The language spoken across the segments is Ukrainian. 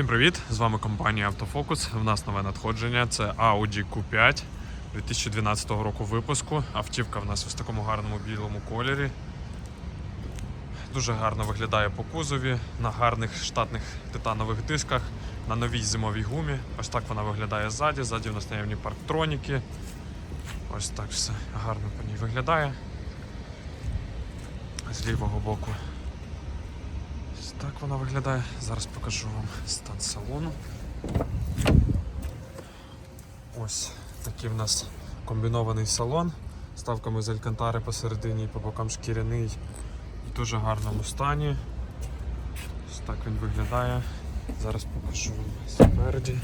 Всім привіт! З вами компанія Автофокус. В нас нове надходження. Це Audi Q5 2012 року випуску. Автівка в нас в такому гарному білому кольорі. Дуже гарно виглядає по кузові на гарних штатних титанових дисках, на новій зимовій гумі. Ось так вона виглядає ззаді. Ззаді у нас наявні парктроніки. Ось так все гарно по ній виглядає. З лівого боку Ось так вона виглядає. Зараз покажу вам стан салону. Ось такий в нас комбінований салон. Ставками з алькантари посередині і по бокам шкіряний в дуже гарному стані. Ось так він виглядає. Зараз покажу вам спереді.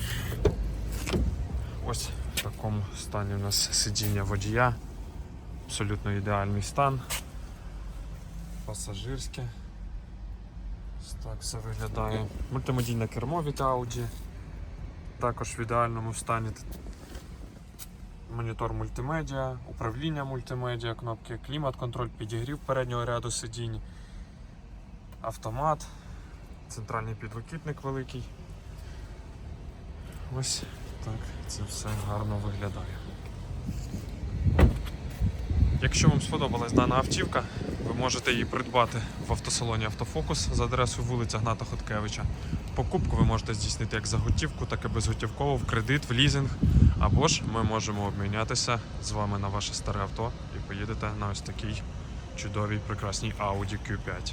Ось в такому стані у нас сидіння водія. Абсолютно ідеальний стан. Пасажирське. Ось так все виглядає. Мультимедійне кермо від Audi. Також в ідеальному стані. Монітор мультимедіа, управління мультимедіа, кнопки клімат-контроль, підігрів переднього ряду сидінь, автомат, центральний підлокітник великий. Ось так це все гарно виглядає. Якщо вам сподобалась дана автівка, можете її придбати в автосалоні Автофокус за адресою вулиця Гната Хоткевича. Покупку ви можете здійснити як за готівку, так і безготівково, в кредит, в лізинг. Або ж ми можемо обмінятися з вами на ваше старе авто і поїдете на ось такій чудовій прекрасній Audi Q5.